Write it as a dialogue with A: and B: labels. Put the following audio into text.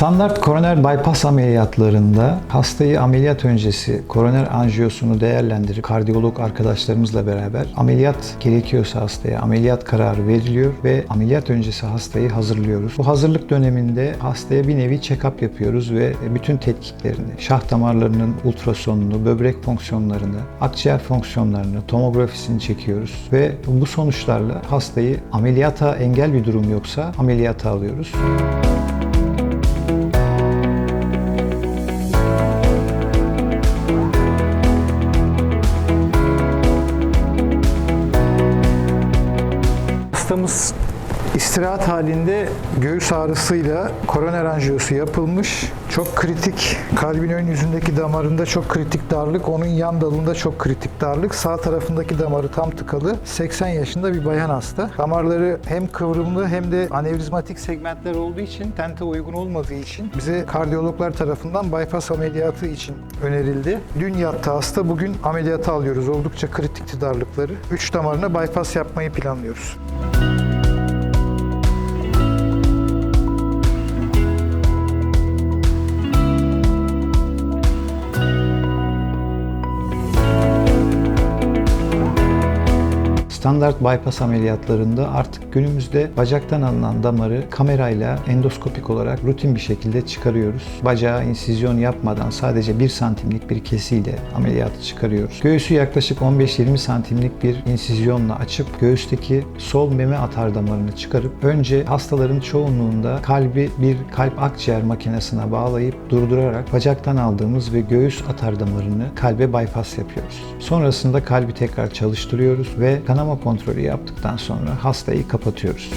A: Standart koroner bypass ameliyatlarında hastayı ameliyat öncesi koroner anjiyosunu değerlendirip kardiyolog arkadaşlarımızla beraber ameliyat gerekiyorsa hastaya ameliyat kararı veriliyor ve ameliyat öncesi hastayı hazırlıyoruz. Bu hazırlık döneminde hastaya bir nevi check-up yapıyoruz ve bütün tetkiklerini, şah damarlarının ultrasonunu, böbrek fonksiyonlarını, akciğer fonksiyonlarını, tomografisini çekiyoruz ve bu sonuçlarla hastayı ameliyata engel bir durum yoksa ameliyata alıyoruz.
B: estamos istirahat halinde göğüs ağrısıyla koroner anjiyosu yapılmış. Çok kritik, kalbin ön yüzündeki damarında çok kritik darlık, onun yan dalında çok kritik darlık. Sağ tarafındaki damarı tam tıkalı. 80 yaşında bir bayan hasta. Damarları hem kıvrımlı hem de anevrizmatik segmentler olduğu için, tente uygun olmadığı için bize kardiyologlar tarafından bypass ameliyatı için önerildi. Dün yattı hasta, bugün ameliyata alıyoruz. Oldukça kritikti darlıkları. 3 damarına bypass yapmayı planlıyoruz.
A: Standart bypass ameliyatlarında artık günümüzde bacaktan alınan damarı kamerayla endoskopik olarak rutin bir şekilde çıkarıyoruz. Bacağa insizyon yapmadan sadece 1 santimlik bir kesiyle ameliyatı çıkarıyoruz. Göğsü yaklaşık 15-20 santimlik bir insizyonla açıp göğüsteki sol meme atar damarını çıkarıp önce hastaların çoğunluğunda kalbi bir kalp akciğer makinesine bağlayıp durdurarak bacaktan aldığımız ve göğüs atar damarını kalbe bypass yapıyoruz. Sonrasında kalbi tekrar çalıştırıyoruz ve kanama kontrolü yaptıktan sonra hastayı kapatıyoruz.